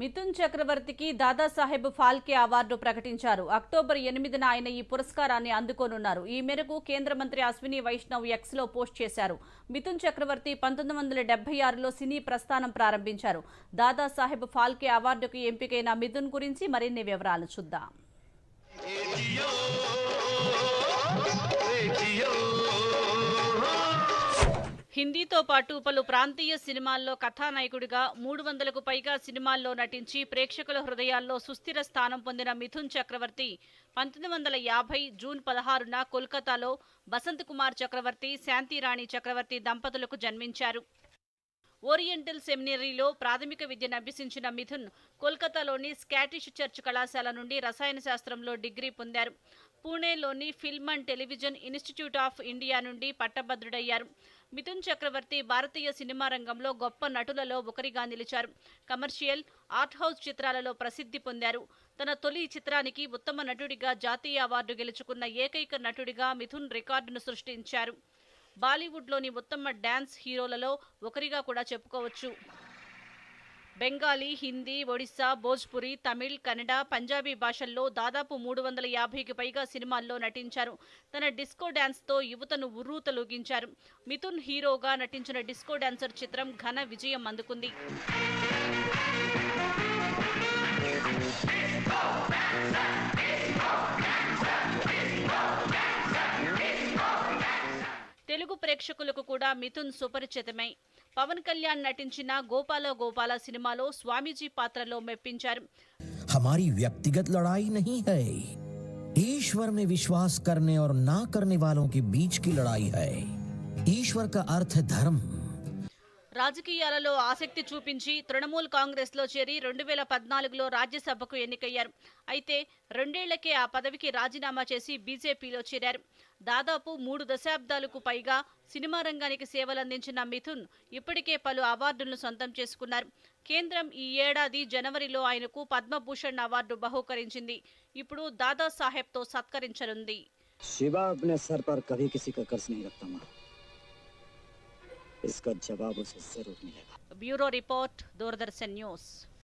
మిథున్ చక్రవర్తికి దాదాసాహెబ్ ఫాల్కే అవార్డు ప్రకటించారు. అక్టోబర్ ఎనిమిదిన ఆయన ఈ పురస్కారాన్ని అందుకోనున్నారు. ఈ మేరకు కేంద్ర మంత్రి అశ్విని వైష్ణవ్ ఎక్స్లో పోస్ట్ చేశారు. మిథున్ చక్రవర్తి పంతొమ్మిది వందల డెబ్బై ఆరులో సినీ ప్రస్థానం ప్రారంభించారు. దాదాసాహెబ్ ఫాల్కే అవార్డుకు ఎంపికైన మిథున్ గురించి మరిన్ని వివరాలు చూద్దాం. హిందీతో పాటు పలు ప్రాంతీయ సినిమాల్లో కథానాయకుడిగా మూడు వందలకు పైగా సినిమాల్లో నటించి ప్రేక్షకుల హృదయాల్లో సుస్థిర స్థానం పొందిన మిథున్ చక్రవర్తి పంతొమ్మిది వందల యాభై జూన్ పదహారున కోల్కతాలో బసంత్ కుమార్ చక్రవర్తి శాంతిరాణి చక్రవర్తి దంపతులకు జన్మించారు. ఓరియంటల్ సెమినరీలో ప్రాథమిక విద్యను అభ్యసించిన మిథున్ కోల్కతాలోని స్కాటిష్ చర్చ్ కళాశాల నుండి రసాయన శాస్త్రంలో డిగ్రీ పొందారు. పూణేలోని film and television institute of India నుండి పట్టభద్రుడయ్యారు. మిథున్ చక్రవర్తి భారతీయ సినిమా రంగంలో గొప్ప నటులలో ఒకరిగా నిలిచారు. కమర్షియల్ ఆర్ట్ హౌస్ చిత్రాలలో ప్రసిద్ధి పొందారు. తన తొలి చిత్రానికి ఉత్తమ నటుడిగా జాతీయ అవార్డు గెలుచుకున్న ఏకైక నటుడిగా మిథున్ రికార్డును సృష్టించారు. బాలీవుడ్లోని ఉత్తమ డ్యాన్స్ హీరోలలో ఒకరిగా కూడా చెప్పుకోవచ్చు. బెంగాలీ హిందీ ఒడిస్సా భోజ్పురి తమిళ్ కన్నడ పంజాబీ భాషల్లో దాదాపు మూడు వందల యాభైకి పైగా సినిమాల్లో నటించారు. తన డిస్కో డ్యాన్స్తో యువతను ఉర్రూతలూగించారు మిథున్ హీరోగా నటించిన డిస్కో డాన్సర్ చిత్రం ఘన విజయం అందుకుంది. తెలుగు ప్రేక్షకులకు కూడా మిథున్ సుపరిచితమై. పవన్ కళ్యాణ్ నటించిన గోపాల గోపాల సినిమాలో స్వామీజీ పాత్రలో మెప్పించారు हमारी व्यक्तिगत लड़ाई नहीं है ईश्वर में विश्वास करने और ना करने वालों के बीच की लड़ाई है ईश्वर का अर्थ है धर्म రాజకీయాలలో ఆసక్తి చూపించి తృణమూల్ కాంగ్రెస్లో చేరి రెండు వేల పద్నాలుగులో రాజ్యసభకు ఎన్నికయ్యారు. అయితే రెండేళ్ళకే ఆ పదవికి రాజీనామా చేసి బీజేపీలో చేరారు. దాదాపు మూడు దశాబ్దాలకు పైగా సినిమా రంగానికి సేవలందించిన మిథున్ ఇప్పటికే పలు అవార్డులను సొంతం చేసుకున్నారు. కేంద్రం ఈ ఏడాది జనవరిలో ఆయనకు పద్మభూషణ్ అవార్డు బహుకరించింది. ఇప్పుడు దాదాసాహెబ్తో సత్కరించనుంది. శివా అప్నే సర్ పర్ కభీ కిసీ కా కర్జ్ నహీ రఖతా इसका जवाब उसे जरूर मिलेगा ब्यूरो रिपोर्ट दूरदर्शन न्यूज